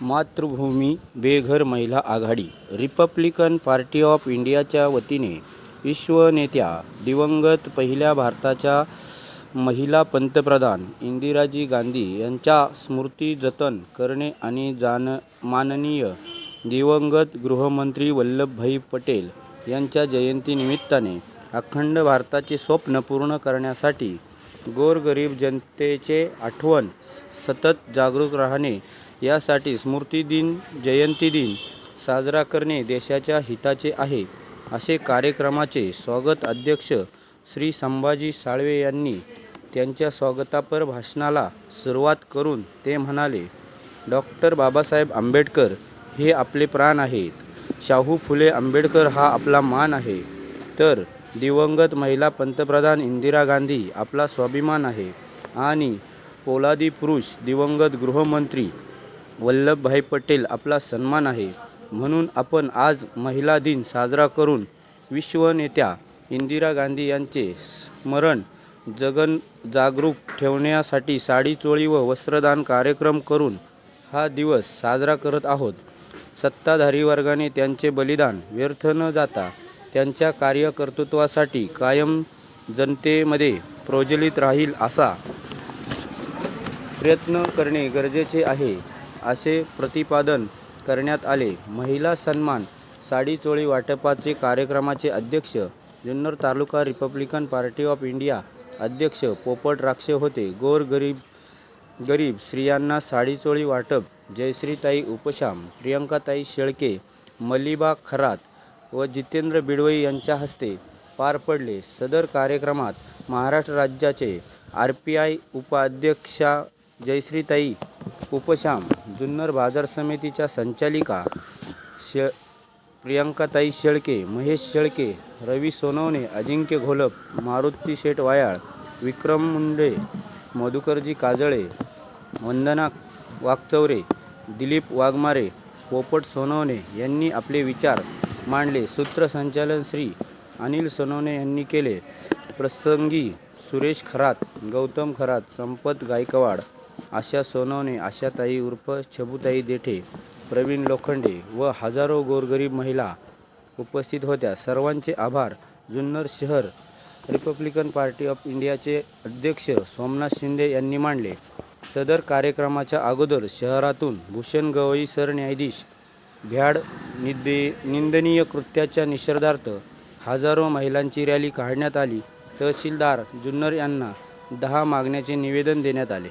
मातृभूमी बेघर महिला आघाडी रिपब्लिकन पार्टी ऑफ इंडियाच्या वतीने विश्वनेत्या दिवंगत पहिल्या भारताच्या महिला पंतप्रधान इंदिराजी गांधी यांच्या स्मृती जतन करणे आणि जाण माननीय दिवंगत गृहमंत्री वल्लभभाई पटेल यांच्या जयंतीनिमित्ताने अखंड भारताचे स्वप्न पूर्ण करण्यासाठी गोरगरीब जनतेचे आठवण सतत जागरूक राहणे यासाठी स्मृतिदिन जयंतीदिन साजरा करणे देशाच्या हिताचे आहे. असे कार्यक्रमाचे स्वागत अध्यक्ष श्री संभाजी साळवे यांनी त्यांच्या स्वागतापर भाषणाला सुरुवात करून ते म्हणाले डॉक्टर बाबासाहेब आंबेडकर हे आपले प्राण आहेत. शाहू फुले आंबेडकर हा आपला मान आहे. तर दिवंगत महिला पंतप्रधान इंदिरा गांधी आपला स्वाभिमान आहे. आणि पोलादी पुरुष दिवंगत गृहमंत्री वल्लभभाई पटेल आपला सन्मान आहे. म्हणून आपण आज महिला दिन साजरा करून विश्वनेत्या इंदिरा गांधी यांचे स्मरण जगन जागरूक ठेवण्यासाठी साडी चोळी व वस्त्रदान कार्यक्रम करून हा दिवस साजरा करत आहोत. सत्ताधारी वर्गाने त्यांचे बलिदान व्यर्थ न जाता त्यांच्या कार्यकर्तृत्वासाठी कायम जनतेमध्ये प्रज्वलित राहील असा प्रयत्न करणे गरजेचे आहे. असे प्रतिपादन करण्यात आले. महिला सन्मान साडी चोळी वाटपाचे कार्यक्रमाचे अध्यक्ष Junnar taluka Republican Party of India अध्यक्ष पोपट राक्षे होते. गोर गरीब गरीब स्त्रियांना साडीचोळी वाटप जयश्रीताई उपशाम प्रियंकाताई शेळके मलिबा खरात व जितेंद्र बिडवई यांच्या हस्ते पार पडले. सदर कार्यक्रमात महाराष्ट्र राज्याचे आर पी आय उपाध्यक्षा जयश्रीताई उपशाम जुन्नर बाजार समितीच्या संचालिका शे प्रियंकाताई शेळके महेश शेळके रवी सोनवणे अजिंक्य घोलप मारुती शेठ वायाळ विक्रम मुंडे मधुकरजी काजळे वंदना वागचौरे दिलीप वाघमारे पोपट सोनवणे यांनी आपले विचार मांडले. सूत्रसंचालन श्री अनिल सोनवणे यांनी केले. प्रसंगी सुरेश खरात गौतम खरात संपत गायकवाड आशा सोनवणे आशाताई उर्फ छबुताई देठे प्रवीण लोखंडे व हजारो गोरगरीब महिला उपस्थित होत्या. सर्वांचे आभार. जुन्नर शहर रिपब्लिकन पार्टी ऑफ इंडियाचे अध्यक्ष सोमनाथ शिंदे यांनी मांडले. सदर कार्यक्रमाच्या अगोदर शहरातून भूषण गवई सरन्यायाधीश भ्याड निदे निंदनीय कृत्याच्या निषेधार्थ हजारो महिलांची रॅली काढण्यात आली. तहसीलदार जुन्नर यांना दहा मागण्याचे निवेदन देण्यात आले.